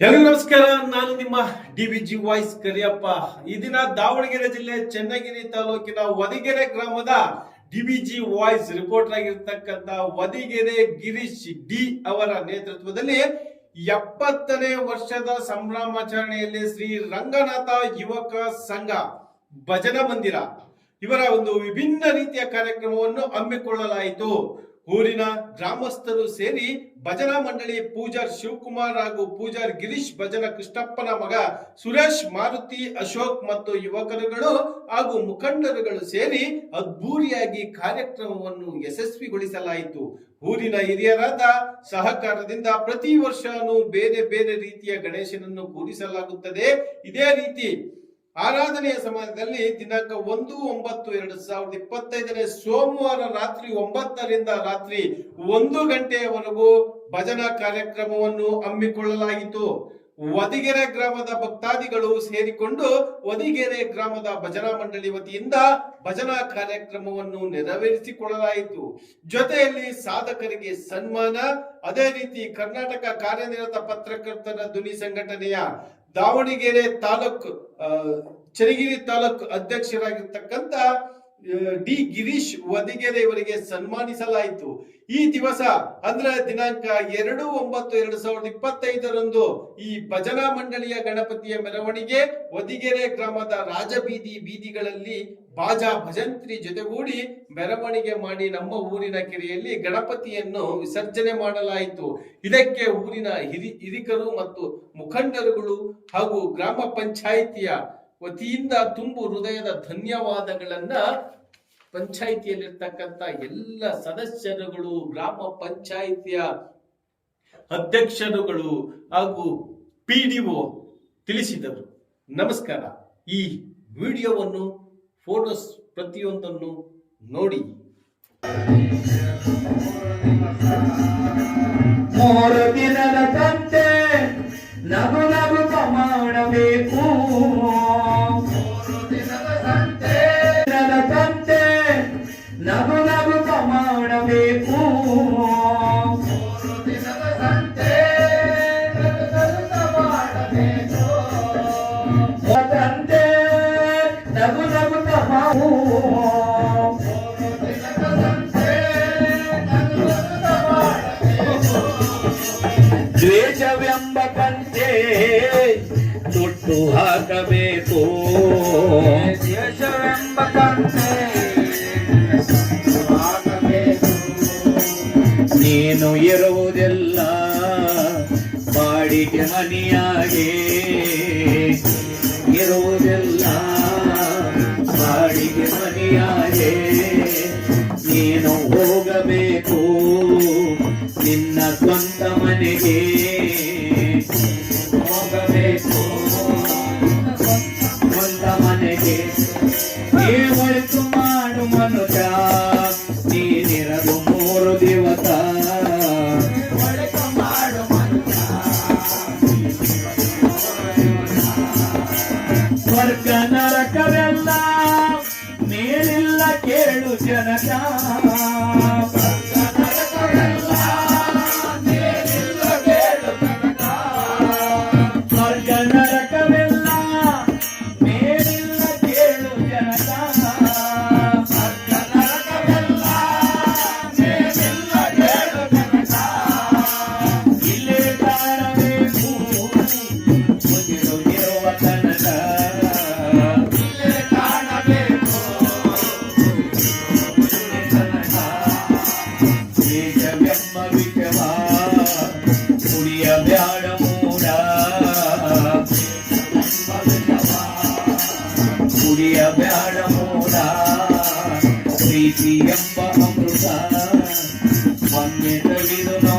ಎಲ್ಲರಿಗೂ ನಮಸ್ಕಾರ. ನಾನು ನಿಮ್ಮ D V G voice Kariyappa. ಈ ದಿನ ದಾವಣಗೆರೆ ಜಿಲ್ಲೆ ಚನ್ನಗಿರಿ ತಾಲೂಕಿನ ವದಿಗೆರೆ ಗ್ರಾಮದ D V G voice reporter ಆಗಿರ್ತಕ್ಕಂತ Vadigere Girish D ಅವರ ನೇತೃತ್ವದಲ್ಲಿ ಎಪ್ಪತ್ತನೇ ವರ್ಷದ ಸಂಭ್ರಮಾಚರಣೆಯಲ್ಲಿ ಶ್ರೀ ರಂಗನಾಥ ಯುವಕ ಸಂಘ ಭಜನಾ ಮಂದಿರ. ಇವರ ಒಂದು ವಿಭಿನ್ನ ರೀತಿಯ ಕಾರ್ಯಕ್ರಮವನ್ನು ಹಮ್ಮಿಕೊಳ್ಳಲಾಯಿತು. ಊರಿನ ಗ್ರಾಮಸ್ಥರು ಸೇರಿ ಭಜನಾ ಮಂಡಳಿ ಪೂಜಾರ್ ಶಿವಕುಮಾರ್ ಹಾಗೂ ಪೂಜಾರ್ ಗಿರೀಶ್, ಭಜನ ಕೃಷ್ಣಪ್ಪನ ಮಗ ಸುರೇಶ್, ಮಾರುತಿ, ಅಶೋಕ್ ಮತ್ತು ಯುವಕರುಗಳು ಹಾಗೂ ಮುಖಂಡರುಗಳು ಸೇರಿ ಅದ್ಭೂರಿಯಾಗಿ ಕಾರ್ಯಕ್ರಮವನ್ನು ಯಶಸ್ವಿಗೊಳಿಸಲಾಯಿತು. ಊರಿನ ಹಿರಿಯರಾದ ಸಹಕಾರದಿಂದ ಪ್ರತಿ ವರ್ಷನೂ ಬೇರೆ ಬೇರೆ ರೀತಿಯ ಗಣೇಶನನ್ನು ಕೂಡಿಸಲಾಗುತ್ತದೆ ಇದೇ ರೀತಿ ಆರಾಧನೆಯ ಸಮಯದಲ್ಲಿ ದಿನಾಂಕ ಒಂದು, ಒಂಬತ್ತು, ಎರಡು ಸಾವಿರದ ಇಪ್ಪತ್ತೈದನೇ ಸೋಮವಾರ ರಾತ್ರಿ ಒಂಬತ್ತರಿಂದ ರಾತ್ರಿ ಒಂದು ಗಂಟೆಯವರೆಗೂ ಭಜನಾ ಕಾರ್ಯಕ್ರಮವನ್ನು ಹಮ್ಮಿಕೊಳ್ಳಲಾಯಿತು. ವದಿಗೆರೆ ಗ್ರಾಮದ ಭಕ್ತಾದಿಗಳು ಸೇರಿಕೊಂಡು ವದಿಗೆರೆ ಗ್ರಾಮದ ಭಜನಾ ಮಂಡಳಿ ವತಿಯಿಂದ ಭಜನಾ ಕಾರ್ಯಕ್ರಮವನ್ನು ನೆರವೇರಿಸಿಕೊಳ್ಳಲಾಯಿತು. ಜೊತೆಯಲ್ಲಿ ಸಾಧಕರಿಗೆ ಸನ್ಮಾನ, ಅದೇ ರೀತಿ ಕರ್ನಾಟಕ ಕಾರ್ಯನಿರತ ಪತ್ರಕರ್ತರ ಧ್ವನಿ ಸಂಘಟನೆಯ ದಾವಣಗೆರೆ ತಾಲೂಕು ಚರಿಗಿರಿ ತಾಲೂಕು ಅಧ್ಯಕ್ಷರಾಗಿರ್ತಕ್ಕಂಥ ಡಿ ಗಿರೀಶ್ ವದಿಗೆರೆ ಇವರಿಗೆ ಸನ್ಮಾನಿಸಲಾಯಿತು. ಈ ದಿವಸ ಅಂದ್ರೆ ದಿನಾಂಕ ಎರಡು ಒಂಬತ್ತು ಎರಡು ಸಾವಿರದ ಇಪ್ಪತ್ತೈದರಂದು ಈ ಭಜನಾ ಮಂಡಳಿಯ ಗಣಪತಿಯ ಮೆರವಣಿಗೆ ವದಿಗೆರೆ ಗ್ರಾಮದ ರಾಜಬೀದಿ ಬೀದಿಗಳಲ್ಲಿ ಬಾಜಾ ಭಜಂತ್ರಿ ಜೊತೆಗೂಡಿ ಮೆರವಣಿಗೆ ಮಾಡಿ ನಮ್ಮ ಊರಿನ ಕೆರೆಯಲ್ಲಿ ಗಣಪತಿಯನ್ನು ವಿಸರ್ಜನೆ ಮಾಡಲಾಯಿತು. ಇದಕ್ಕೆ ಊರಿನ ಹಿರಿ ಹಿರಿಕರು ಮತ್ತು ಮುಖಂಡರುಗಳು ಹಾಗೂ ಗ್ರಾಮ ಪಂಚಾಯಿತಿಯ ವತಿಯಿಂದ ತುಂಬು ಹೃದಯದ ಧನ್ಯವಾದಗಳನ್ನ ಪಂಚಾಯಿತಿಯಲ್ಲಿರ್ತಕ್ಕಂಥ ಎಲ್ಲ ಸದಸ್ಯರುಗಳು, ಗ್ರಾಮ ಪಂಚಾಯಿತಿಯ ಅಧ್ಯಕ್ಷರುಗಳು ಹಾಗೂ ಪಿ ತಿಳಿಸಿದರು. ನಮಸ್ಕಾರ. ಈ ವಿಡಿಯೋವನ್ನು ಫೋಟೋಸ್ ಪ್ರತಿಯೊಂದನ್ನು ನೋಡಿ. ಮೂರು ನಗು ನಗು ಮಾಡಬೇಕು ಕಂತೆ ನಗು ನಗು ಮಾವು ದ್ವೇಷವೆಂಬ ಕಂತೆ ಸುಟ್ಟು ಹಾಕಬೇಕು ನೀನು ಇರುವುದೆಲ್ಲ ಬಾಡಿಗೆ ಹನಿಯಾಗೆ ಇರುವುದೆಲ್ಲ ಬಾಡಿಗೆ ಹನಿಯಾಗೆ ನೀನು ಹೋಗಬೇಕು ನಿನ್ನ ಸ್ವಂತ ಮನೆಗೆ. జగదశా శ్రీయంబ అమృత. వన్యత విధున